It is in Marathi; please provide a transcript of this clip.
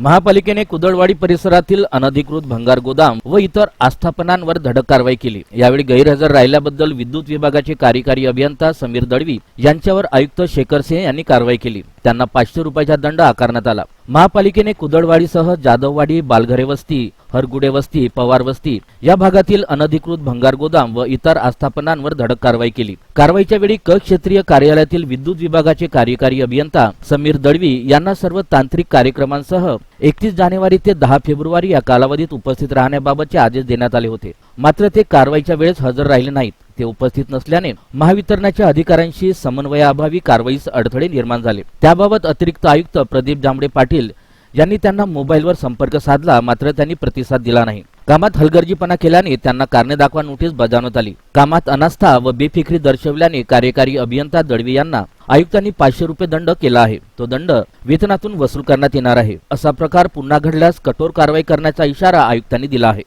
महापालिकेने कुदळवाडी परिसरातील अनधिकृत भंगार गोदाम व इतर आस्थापनांवर धडक कारवाई केली. यावेळी गैरहजर राहिल्याबद्दल विद्युत विभागाचे कार्यकारी अभियंता समीर दळवी यांच्यावर आयुक्त शेखर सिंह यांनी कारवाई केली. त्यांना पाचशे रुपयाचा दंड आकारण्यात आला. महापालिकेने कुदळवाडीसह जाधववाडी बालघरे वस्ती हरगुडे वस्ती पवार वस्ती या भागातील अनधिकृत भंगार गोदाम व इतर आस्थापनांवर धडक कारवाई केली. कारवाईच्या वेळी क क्षेत्रीय कार्यालयातील विद्युत विभागाचे कार्यकारी अभियंता समीर दळवी यांना सर्व तांत्रिक कार्यक्रमांसह एकतीस जानेवारी ते दहा फेब्रुवारी या कालावधीत उपस्थित राहण्याबाबतचे आदेश देण्यात आले होते. मात्र ते कारवाईच्या वेळेस हजर राहिले नाहीत. ते उपस्थित नसल्याने महावितरणाच्या अधिकाऱ्यांशी समन्वयाअभावी कारवाईस अडथळे निर्माण झाले. त्याबाबत अतिरिक्त आयुक्त प्रदीप जांभळे पाटील यांनी त्यांना मोबाईलवर संपर्क साधला मात्र त्यांनी प्रतिसाद दिला नाही. कामात हलगर्जीपणा केल्याने त्यांना कारणे दाखवा नोटीस बजावण्यात आली. कामात अनास्था व बेफिक्री दर्शवल्याने कार्यकारी अभियंता दळवी यांना आयुक्तांनी पाचशे रुपये दंड केला आहे. तो दंड वेतनातून वसूल करण्यात येणार आहे. असा प्रकार पुन्हा घडल्यास कठोर कारवाई करण्याचा इशारा आयुक्तांनी दिला आहे.